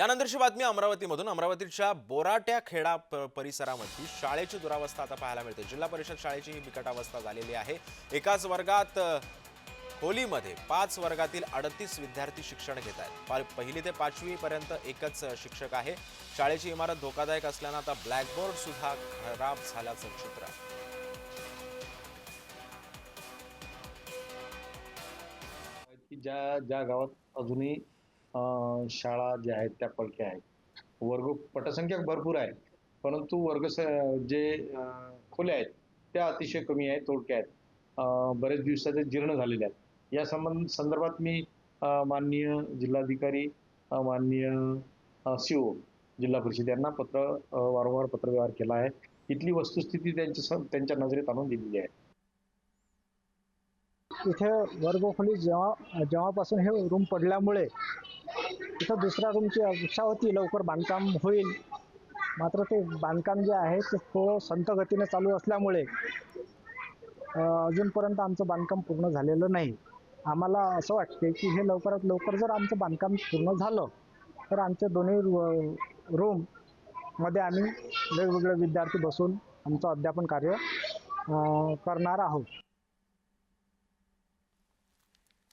यानंतरची बातमी अमरावतीमधून. अमरावतीच्या बोराट्या खेडा परिसरामध्ये शाळेची दुरावस्था आता पाहायला मिळते. जिल्हा परिषद शाळेची ही बिकट अवस्था झालेली आहे. एकाच वर्गात खोलीमध्ये पाच वर्गातील अडतीस विद्यार्थी शिक्षण घेत आहेत. पा- पहिली ते पाचवीपर्यंत एकच शिक्षक आहे. शाळेची इमारत धोकादायक असल्यानं आता ब्लॅकबोर्ड सुद्धा खराब झाल्याचं चित्र आहे. ज्या ज्या गावात अजूनही शाळा ज्या आहेत त्या पडक्या आहेत. वर्ग पटसंख्या भरपूर आहे परंतु वर्ग स जे खोल्या आहेत त्या अतिशय कमी आहेत तोडक्या आहेत. बरेच दिवसाचे जीर्ण झालेल्या आहेत. या संबंध संदर्भात मी माननीय जिल्हाधिकारी माननीय सी ओ जिल्हा परिषद यांना पत्र अं, वारंवार पत्रव्यवहार केला आहे. इथली वस्तुस्थिती त्यांच्या त्यांच्या नजरेत आणून दिलेली आहे. इथे वर्गखोली जेव्हा जेव्हापासून हे रूम पडल्यामुळे इथं दुसऱ्या रूमची अपेक्षा होती लवकर बांधकाम होईल. मात्र ते बांधकाम जे आहे ते थोडं संत गतीने चालू असल्यामुळे अजूनपर्यंत आमचं बांधकाम पूर्ण झालेलं नाही. आम्हाला असं वाटते की हे लवकरात लवकर जर आमचं बांधकाम पूर्ण झालं तर आमचे दोन्ही रूममध्ये आम्ही वेगवेगळे विद्यार्थी बसून आमचं अध्यापन कार्य करणार आहोत.